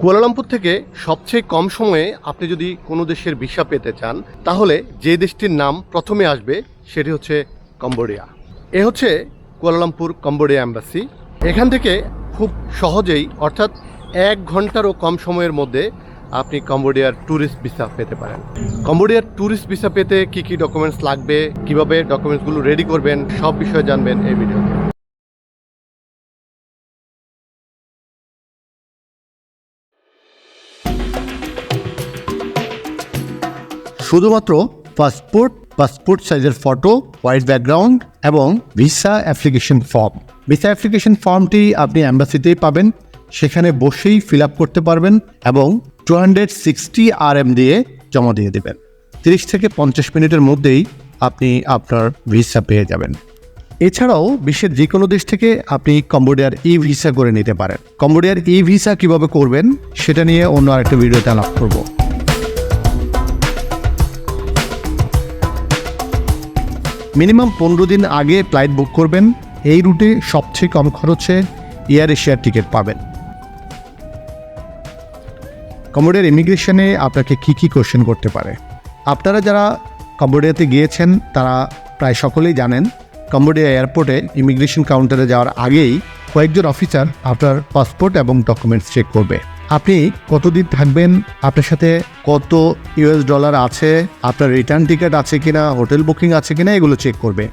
Kuala Lumpur থেকে সবচেয়ে কম সময়ে আপনি যদি কোনো দেশের ভিসা পেতে চান, তাহলে যে দেশটির নাম প্রথমে আসবে সেটি হচ্ছে কম্বোডিয়া। এ হচ্ছে কুয়ালালামপুর কম্বোডিয়া অ্যাম্বাসি এখান থেকে খুব সহজেই, অর্থাৎ এক ঘন্টারও কম সময়ের মধ্যে আপনি কম্বোডিয়ার ট্যুরিস্ট ভিসা পেতে পারেন। কম্বোডিয়ার ট্যুরিস্ট ভিসা পেতে কি কি ডকুমেন্টস লাগবে, কীভাবে ডকুমেন্টসগুলো রেডি করবেন, সব বিষয়ে জানবেন এই ভিডিওতে। শুধুমাত্র পাসপোর্ট পাসপোর্ট সাইজের ফটো হোয়াইট ব্যাকগ্রাউন্ড এবং visa application form visa application ফর্মটি আপনি অ্যাম্বাসিতেই পাবেন, সেখানে বসেই ফিল আপ করতে পারবেন এবং two hundred sixty R M দিয়ে জমা দিয়ে দেবেন। তিরিশ থেকে পঞ্চাশ মিনিটের মধ্যেই আপনি আপনার ভিসা পেয়ে যাবেন। এছাড়াও বিশ্বের যে কোনো দেশ থেকে আপনি কম্বোডিয়ার ই ভিসা করে নিতে পারেন। কম্বোডিয়ার ই ভিসা কীভাবে করবেন, সেটা নিয়ে অন্য আরেকটা ভিডিওতে আলাপ করব। মিনিমাম পনেরো দিন আগে ফ্লাইট বুক করবেন। এই রুটে সবচেয়ে কম খরচে এয়ার এশিয়ার টিকিট পাবেন। কম্বোডিয়ার ইমিগ্রেশনে আপনাকে কি কি কোশ্চেন করতে পারে? আপনারা যারা কম্বোডিয়াতে গিয়েছেন, তারা প্রায় সকলেই জানেন, কম্বোডিয়া এয়ারপোর্টে ইমিগ্রেশন কাউন্টারে যাওয়ার আগেই কয়েকজন অফিসার আপনার পাসপোর্ট এবং ডকুমেন্টস চেক করবে। আপনি কতদিন থাকবেন? আপনার সাথে কত ইউএস ডলার আছে? আপনার রিটার্ন টিকিট আছে কিনা? হোটেল বুকিং আছে কিনা? এগুলো চেক করবে।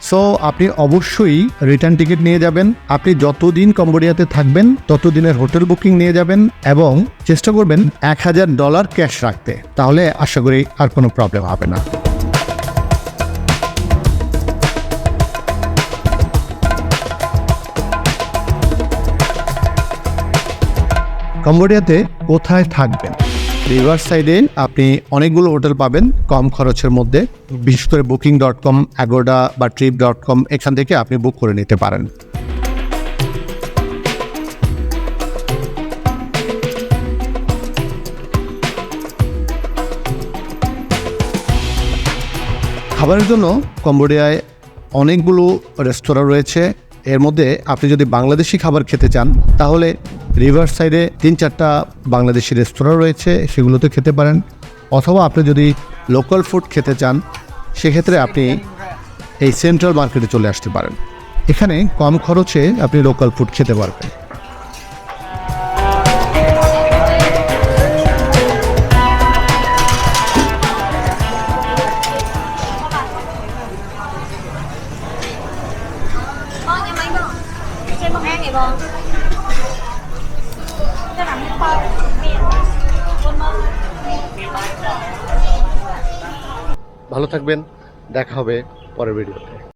সো আপনি অবশ্যই রিটার্ন টিকিট নিয়ে যাবেন। আপনি যতদিন কম্বোডিয়াতে থাকবেন, ততদিনের হোটেল বুকিং নিয়ে যাবেন এবং চেষ্টা করবেন এক হাজার ডলার ক্যাশ রাখতে। তাহলে আশা করি আর কোনো প্রবলেম হবে না। কম্বোডিয়াতে কোথায় থাকবেন? রিভার সাইডে আপনি অনেকগুলো হোটেল পাবেন, কম খরচের মধ্যে। বিশেষ করে বুকিং ডট কম, অ্যাগোডা বা ট্রিপ ডট কম, এখান থেকে আপনি বুক করে নিতে পারেন। খাবারের জন্য কম্বোডিয়ায় অনেকগুলো রেস্তোরাঁ রয়েছে। এর মধ্যে আপনি যদি বাংলাদেশি খাবার খেতে চান, তাহলে রিভার সাইডে তিন চারটা বাংলাদেশি রেস্তোরাঁ রয়েছে, সেগুলোতে খেতে পারেন। অথবা আপনি যদি লোকাল ফুড খেতে চান, সেক্ষেত্রে আপনি এই সেন্ট্রাল মার্কেটে চলে আসতে পারেন। এখানে কম খরচে আপনি লোকাল ফুড খেতে পারবেন। ভালো থাকবেন দেখা হবে পরের ভিডিওতে